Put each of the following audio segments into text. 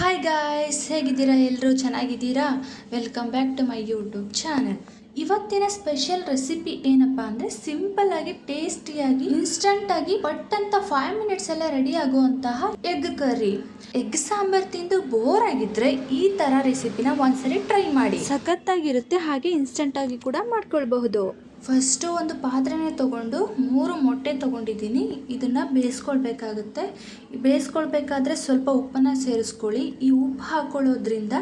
Hi guys ಹೇಗಿದ್ದೀರಾ? ಎಲ್ಲರೂ ಚೆನ್ನಾಗಿದ್ದೀರಾ? Welcome back to my YouTube channel ಇವತ್ತಿನ ಸ್ಪೆಷಲ್ ರೆಸಿಪಿ ಏನಪ್ಪ ಅಂದರೆ ಸಿಂಪಲ್ಲಾಗಿ ಟೇಸ್ಟಿಯಾಗಿ ಇನ್ಸ್ಟಂಟಾಗಿ ಬಟ್ ಅಂತ ಫೈವ್ ಮಿನಿಟ್ಸ್ ಎಲ್ಲ ರೆಡಿ ಆಗುವಂತಹ ಎಗ್ ಕರಿ ಎಗ್ ಸಾಂಬಾರ್ ತಿಂದು ಬೋರ್ ಆಗಿದ್ರೆ ಈ ಥರ ರೆಸಿಪಿನ ಒಂದ್ಸರಿ ಟ್ರೈ ಮಾಡಿ. ಸಖತ್ತಾಗಿರುತ್ತೆ, ಹಾಗೆ ಇನ್ಸ್ಟಂಟಾಗಿ ಕೂಡ ಮಾಡ್ಕೊಳ್ಬಹುದು. ಫಸ್ಟು ಒಂದು ಪಾತ್ರೆನೇ ತೊಗೊಂಡು ಮೂರು ಮೊಟ್ಟೆ ತೊಗೊಂಡಿದ್ದೀನಿ. ಇದನ್ನು ಬೇಯಿಸ್ಕೊಳ್ಬೇಕಾಗುತ್ತೆ. ಬೇಯಿಸ್ಕೊಳ್ಬೇಕಾದ್ರೆ ಸ್ವಲ್ಪ ಉಪ್ಪನ್ನು ಸೇರಿಸ್ಕೊಳ್ಳಿ. ಈ ಉಪ್ಪು ಹಾಕ್ಕೊಳ್ಳೋದ್ರಿಂದ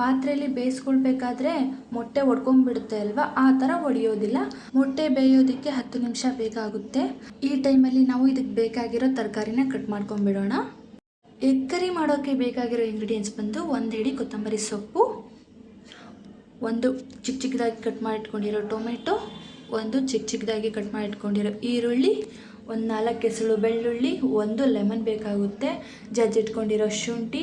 ಪಾತ್ರೆಯಲ್ಲಿ ಬೇಯಿಸ್ಕೊಳ್ಬೇಕಾದ್ರೆ ಮೊಟ್ಟೆ ಒಡ್ಕೊಂಡ್ಬಿಡುತ್ತೆ ಅಲ್ವಾ? ಆ ಥರ ಒಡೆಯೋದಿಲ್ಲ. ಮೊಟ್ಟೆ ಬೇಯೋದಕ್ಕೆ ಹತ್ತು ನಿಮಿಷ ಬೇಕಾಗುತ್ತೆ. ಈ ಟೈಮಲ್ಲಿ ನಾವು ಇದಕ್ಕೆ ಬೇಕಾಗಿರೋ ತರಕಾರಿನ ಕಟ್ ಮಾಡ್ಕೊಂಡ್ಬಿಡೋಣ. ಎಗ್ ಕರಿ ಮಾಡೋಕ್ಕೆ ಬೇಕಾಗಿರೋ ಇಂಗ್ರೀಡಿಯೆಂಟ್ಸ್ ಬಂದು ಒಂದು ಹಿಡಿ ಕೊತ್ತಂಬರಿ ಸೊಪ್ಪು, ಒಂದು ಚಿಕ್ಕ ಚಿಕ್ಕದಾಗಿ ಕಟ್ ಮಾಡಿಟ್ಕೊಂಡಿರೋ ಟೊಮೆಟೊ ಒಂದು ಚಿಕ್ಕ ಚಿಕ್ಕದಾಗಿ ಕಟ್ ಮಾಡಿ ಇಟ್ಕೊಂಡಿರೋ ಈರುಳ್ಳಿ, ಒಂದು ನಾಲ್ಕು ಕೆಸಳು ಬೆಳ್ಳುಳ್ಳಿ, ಒಂದು ಲೆಮನ್ ಬೇಕಾಗುತ್ತೆ. ಜಜ್ಜಿಟ್ಕೊಂಡಿರೋ ಶುಂಠಿ,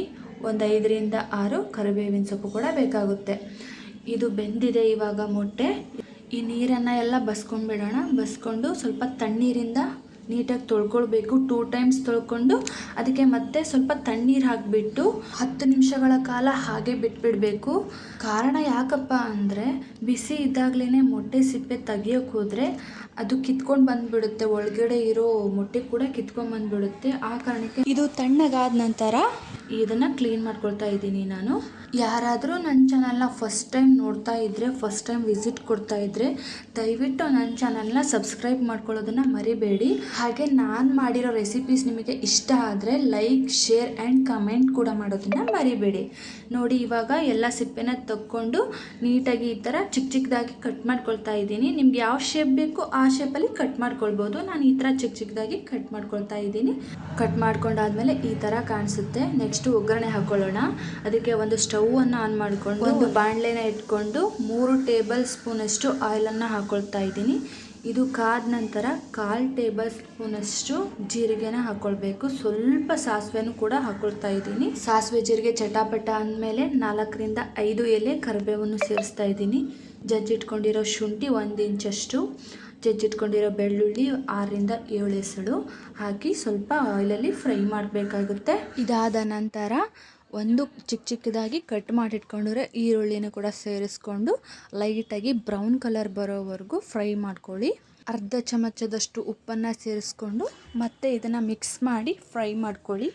ಒಂದು ಐದರಿಂದ ಆರು ಕರಿಬೇವಿನ ಸೊಪ್ಪು ಕೂಡ ಬೇಕಾಗುತ್ತೆ. ಇದು ಬೆಂದಿದೆ ಇವಾಗ ಮೊಟ್ಟೆ. ಈ ನೀರನ್ನು ಎಲ್ಲ ಬಸ್ಕೊಂಡ್ಬಿಡೋಣ ಬಸ್ಕೊಂಡು ಸ್ವಲ್ಪ ತಣ್ಣೀರಿಂದ ನೀಟಾಗಿ ತೊಳ್ಕೊಳ್ಬೇಕು ಟೂ ಟೈಮ್ಸ್ ತೊಳ್ಕೊಂಡು ಅದಕ್ಕೆ ಮತ್ತೆ ಸ್ವಲ್ಪ ತಣ್ಣೀರು ಹಾಕಿಬಿಟ್ಟು ಹತ್ತು ನಿಮಿಷಗಳ ಕಾಲ ಹಾಗೆ ಬಿಟ್ಬಿಡಬೇಕು. ಕಾರಣ ಯಾಕಪ್ಪ ಅಂದರೆ ಬಿಸಿ ಇದ್ದಾಗಲೇ ಮೊಟ್ಟೆ ಸಿಪ್ಪೆ ತೆಗಿಯೋಕೆ ಹೋದರೆ ಅದು ಕಿತ್ಕೊಂಡು ಬಂದುಬಿಡುತ್ತೆ, ಒಳಗಡೆ ಇರೋ ಮೊಟ್ಟೆ ಕೂಡ ಕಿತ್ಕೊಂಡು ಬಂದುಬಿಡುತ್ತೆ. ಆ ಕಾರಣಕ್ಕೆ ಇದು ತಣ್ಣಗಾದ ನಂತರ ಇದನ್ನು ಕ್ಲೀನ್ ಮಾಡ್ಕೊಳ್ತಾ ಇದ್ದೀನಿ ನಾನು. ಯಾರಾದರೂ ನನ್ನ ಚಾನಲ್ನ ಫಸ್ಟ್ ಟೈಮ್ ನೋಡ್ತಾ ಇದ್ದರೆ ಫಸ್ಟ್ ಟೈಮ್ ವಿಸಿಟ್ ಕೊಡ್ತಾ ಇದ್ದರೆ ದಯವಿಟ್ಟು ನನ್ನ ಚಾನಲ್ನ ಸಬ್ಸ್ಕ್ರೈಬ್ ಮಾಡ್ಕೊಳ್ಳೋದನ್ನು ಮರಿಬೇಡಿ. ಹಾಗೆ ನಾನು ಮಾಡಿರೋ ರೆಸಿಪೀಸ್ ನಿಮಗೆ ಇಷ್ಟ ಆದರೆ ಲೈಕ್ ಶೇರ್ ಆ್ಯಂಡ್ ಕಮೆಂಟ್ ಕೂಡ ಮಾಡೋದನ್ನು ಮರಿಬೇಡಿ. ನೋಡಿ, ಇವಾಗ ಎಲ್ಲ ಸಿಪ್ಪೆನ ತಕ್ಕೊಂಡು ನೀಟಾಗಿ ಈ ಥರ ಚಿಕ್ಕ ಚಿಕ್ಕದಾಗಿ ಕಟ್ ಮಾಡ್ಕೊಳ್ತಾ ಇದ್ದೀನಿ. ನಿಮ್ಗೆ ಯಾವ ಶೇಪ್ ಬೇಕು ಆ ಶೇಪಲ್ಲಿ ಕಟ್ ಮಾಡ್ಕೊಳ್ಬೋದು. ನಾನು ಈ ಥರ ಚಿಕ್ಕ ಚಿಕ್ಕದಾಗಿ ಕಟ್ ಮಾಡ್ಕೊಳ್ತಾ ಇದ್ದೀನಿ. ಕಟ್ ಮಾಡ್ಕೊಂಡಾದ್ಮೇಲೆ ಈ ಥರ ಕಾಣಿಸುತ್ತೆ. ನೆಕ್ಸ್ಟ್ ಒಗ್ಗರಣೆ ಹಾಕೊಳ್ಳೋಣ. ಅದಕ್ಕೆ ಒಂದು ಸ್ಟವನ್ನು ಆನ್ ಮಾಡಿಕೊಂಡು ಒಂದು ಬಾಣಲೆನ ಇಟ್ಕೊಂಡು ಮೂರು ಟೇಬಲ್ ಸ್ಪೂನಷ್ಟು ಆಯಿಲನ್ನು ಹಾಕೊಳ್ತಾ ಇದ್ದೀನಿ. ಇದು ಕಾದ ನಂತರ ಕಾಲು ಟೇಬಲ್ ಸ್ಪೂನಷ್ಟು ಜೀರಿಗೆನ ಹಾಕ್ಕೊಳ್ಬೇಕು ಸ್ವಲ್ಪ ಸಾಸಿವೆನೂ ಕೂಡ ಹಾಕೊಳ್ತಾ ಇದ್ದೀನಿ. ಸಾಸಿವೆ ಜೀರಿಗೆ ಚಟಾಪಟ ಅಂದಮೇಲೆ ನಾಲ್ಕರಿಂದ ಐದು ಎಲೆ ಕರಿಬೇವನ್ನು ಸೇರಿಸ್ತಾ ಇದ್ದೀನಿ. ಜಜ್ಜಿಟ್ಕೊಂಡಿರೋ ಶುಂಠಿ ಒಂದು ಇಂಚಷ್ಟು. ಜಜ್ಜಿಟ್ಕೊಂಡಿರೋ ಬೆಳ್ಳುಳ್ಳಿ ಆರರಿಂದ ಏಳು ಎಸಳು ಹಾಕಿ ಸ್ವಲ್ಪ ಆಯಿಲಲ್ಲಿ ಫ್ರೈ ಮಾಡಬೇಕಾಗುತ್ತೆ. ಇದಾದ ನಂತರ ಒಂದು ಚಿಕ್ಕ ಚಿಕ್ಕದಾಗಿ ಕಟ್ ಮಾಡಿಟ್ಕೊಂಡಿರೋ ಈರುಳ್ಳಿನ ಕೂಡ ಸೇರಿಸ್ಕೊಂಡು ಲೈಟಾಗಿ ಬ್ರೌನ್ ಕಲರ್ ಬರೋವರೆಗೂ ಫ್ರೈ ಮಾಡ್ಕೊಳ್ಳಿ. ಅರ್ಧ ಚಮಚದಷ್ಟು ಉಪ್ಪನ್ನು ಸೇರಿಸ್ಕೊಂಡು ಮತ್ತೆ ಇದನ್ನು ಮಿಕ್ಸ್ ಮಾಡಿ ಫ್ರೈ ಮಾಡ್ಕೊಳ್ಳಿ.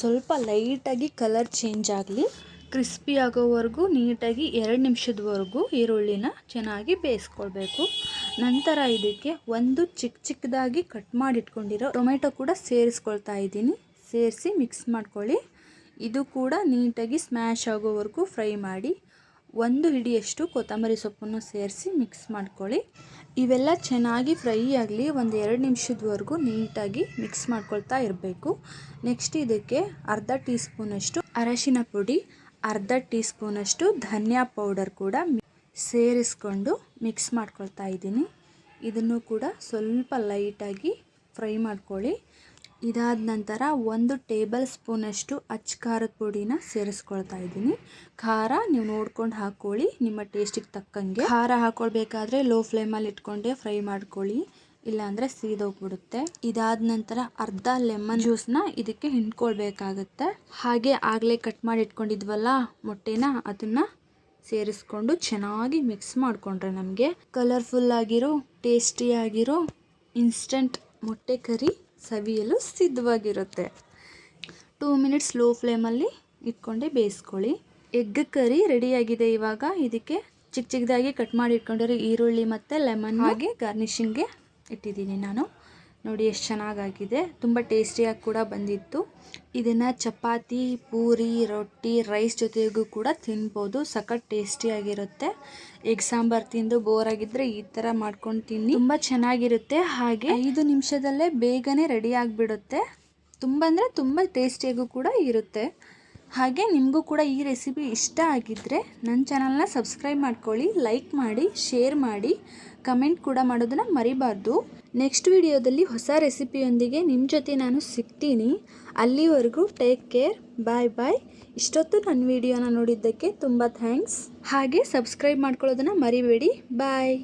ಸ್ವಲ್ಪ ಲೈಟಾಗಿ ಕಲರ್ ಚೇಂಜ್ ಆಗಲಿ. ಕ್ರಿಸ್ಪಿ ಆಗೋವರೆಗೂ ನೀಟಾಗಿ ಎರಡು ನಿಮಿಷದವರೆಗೂ ಈರುಳ್ಳಿನ ಚೆನ್ನಾಗಿ ಬೇಯಿಸ್ಕೊಳ್ಬೇಕು. ನಂತರ ಇದಕ್ಕೆ ಒಂದು ಚಿಕ್ಕ ಚಿಕ್ಕದಾಗಿ ಕಟ್ ಮಾಡಿಟ್ಕೊಂಡಿರೋ ಟೊಮೆಟೊ ಕೂಡ ಸೇರಿಸ್ಕೊಳ್ತಾ ಇದ್ದೀನಿ. ಸೇರಿಸಿ ಮಿಕ್ಸ್ ಮಾಡ್ಕೊಳ್ಳಿ. ಇದು ಕೂಡ ನೀಟಾಗಿ ಸ್ಮ್ಯಾಶ್ ಆಗೋವರೆಗೂ ಫ್ರೈ ಮಾಡಿ ಒಂದು ಹಿಡಿಯಷ್ಟು ಕೊತ್ತಂಬರಿ ಸೊಪ್ಪನ್ನು ಸೇರಿಸಿ ಮಿಕ್ಸ್ ಮಾಡ್ಕೊಳ್ಳಿ. ಇವೆಲ್ಲ ಚೆನ್ನಾಗಿ ಫ್ರೈ ಆಗಲಿ ಒಂದು ಎರಡು ನಿಮಿಷದವರೆಗೂ ನೀಟಾಗಿ ಮಿಕ್ಸ್ ಮಾಡ್ಕೊಳ್ತಾ ಇರಬೇಕು. ನೆಕ್ಸ್ಟ್ ಇದಕ್ಕೆ ಅರ್ಧ ಟೀ ಸ್ಪೂನಷ್ಟು ಅರಶಿನ ಪುಡಿ, ಅರ್ಧ ಟೀ ಸ್ಪೂನಷ್ಟು ಧನಿಯಾ ಪೌಡರ್ ಕೂಡ ಸೇರಿಸ್ಕೊಂಡು ಮಿಕ್ಸ್ ಮಾಡ್ಕೊಳ್ತಾ ಇದ್ದೀನಿ. ಇದನ್ನು ಕೂಡ ಸ್ವಲ್ಪ ಲೈಟಾಗಿ ಫ್ರೈ ಮಾಡ್ಕೊಳ್ಳಿ. ಇದಾದ ನಂತರ ಒಂದು ಟೇಬಲ್ ಸ್ಪೂನಷ್ಟು ಅಚ್ಚ ಖಾರದ ಪುಡಿನ ಸೇರಿಸ್ಕೊಳ್ತಾ ಇದ್ದೀನಿ. ಖಾರ ನೀವು ನೋಡ್ಕೊಂಡು ಹಾಕ್ಕೊಳ್ಳಿ, ನಿಮ್ಮ ಟೇಸ್ಟಿಗೆ ತಕ್ಕಂಗೆ. ಖಾರ ಹಾಕ್ಕೊಳ್ಬೇಕಾದ್ರೆ ಲೋ ಫ್ಲೇಮಲ್ಲಿ ಇಟ್ಕೊಂಡೆ ಫ್ರೈ ಮಾಡ್ಕೊಳ್ಳಿ, ಇಲ್ಲಾಂದರೆ ಸೀದೋಗ್ಬಿಡುತ್ತೆ. ಇದಾದ ನಂತರ ಅರ್ಧ ಲೆಮನ್ ಜ್ಯೂಸ್ನ ಇದಕ್ಕೆ ಹಿಂಡ್ಕೊಳ್ಬೇಕಾಗತ್ತೆ. ಹಾಗೆ ಆಗಲೇ ಕಟ್ ಮಾಡಿ ಇಟ್ಕೊಂಡಿದ್ವಲ್ಲ ಮೊಟ್ಟೆನ, ಅದನ್ನು ಸೇರಿಸ್ಕೊಂಡು ಚೆನ್ನಾಗಿ ಮಿಕ್ಸ್ ಮಾಡಿಕೊಂಡ್ರೆ ನಮಗೆ ಕಲರ್ಫುಲ್ಲಾಗಿರೋ ಟೇಸ್ಟಿಯಾಗಿರೋ ಇನ್ಸ್ಟಂಟ್ ಮೊಟ್ಟೆ ಕರಿ ಸವಿಯಲು ಸಿದ್ಧವಾಗಿರುತ್ತೆ. ಟೂ ಮಿನಿಟ್ಸ್ ಲೋ ಫ್ಲೇಮಲ್ಲಿ ಇಟ್ಕೊಂಡೆ ಬೇಯಿಸ್ಕೊಳ್ಳಿ. ಎಗ್ ಕರಿ ರೆಡಿಯಾಗಿದೆ ಇವಾಗ. ಇದಕ್ಕೆ ಚಿಕ್ಕ ಚಿಕ್ಕದಾಗಿ ಕಟ್ ಮಾಡಿ ಇಟ್ಕೊಂಡಿರೋ ಈರುಳ್ಳಿ ಮತ್ತು ಲೆಮನ್ ಹಾಗೆ ಗಾರ್ನಿಷಿಂಗ್ಗೆ ಇಟ್ಟಿದ್ದೀನಿ ನಾನು. ನೋಡಿ ಎಷ್ಟು ಚೆನ್ನಾಗಾಗಿದೆ. ತುಂಬ ಟೇಸ್ಟಿಯಾಗಿ ಕೂಡ ಬಂದಿತ್ತು. ಇದನ್ನು ಚಪಾತಿ, ಪೂರಿ, ರೊಟ್ಟಿ, ರೈಸ್ ಜೊತೆಗೂ ಕೂಡ ತಿನ್ಬೋದು. ಸಖತ್ ಟೇಸ್ಟಿಯಾಗಿರುತ್ತೆ. ಎಗ್ ಸಾಂಬಾರು ತಿಂದು ಬೋರ್ ಆಗಿದ್ದರೆ ಈ ಥರ ಮಾಡ್ಕೊಂಡು ತಿನ್ನಿ. ತುಂಬ ಚೆನ್ನಾಗಿರುತ್ತೆ. ಹಾಗೆ ಐದು ನಿಮಿಷದಲ್ಲೇ ಬೇಗನೆ ರೆಡಿ ಆಗಿಬಿಡುತ್ತೆ. ತುಂಬ ಅಂದರೆ ತುಂಬ ಟೇಸ್ಟಿಯಾಗೂ ಕೂಡ ಇರುತ್ತೆ. ಹಾಗೆ ನಿಮಗೂ ಕೂಡ ಈ ರೆಸಿಪಿ ಇಷ್ಟ ಆಗಿದ್ದರೆ ನನ್ನ ಚಾನಲ್ನ ಸಬ್ಸ್ಕ್ರೈಬ್ ಮಾಡ್ಕೊಳ್ಳಿ ಲೈಕ್ ಮಾಡಿ ಶೇರ್ ಮಾಡಿ. ಕಮೆಂಟ್ ಕೂಡ ಮಾಡೋದನ್ನು ಮರಿಬಾರ್ದು. ನೆಕ್ಸ್ಟ್ ವಿಡಿಯೋದಲ್ಲಿ ಹೊಸ ರೆಸಿಪಿಯೊಂದಿಗೆ ನಿಮ್ಮ ಜೊತೆ ನಾನು ಸಿಗ್ತೀನಿ. ಅಲ್ಲಿವರೆಗೂ ಟೇಕ್ ಕೇರ್ ಬಾಯ್ ಬಾಯ್ ಇಷ್ಟೊತ್ತು ನನ್ನ ವಿಡಿಯೋನ ನೋಡಿದ್ದಕ್ಕೆ ತುಂಬ ಥ್ಯಾಂಕ್ಸ್ ಹಾಗೆ ಸಬ್ಸ್ಕ್ರೈಬ್ ಮಾಡ್ಕೊಳ್ಳೋದನ್ನು ಮರಿಬೇಡಿ. ಬಾಯ್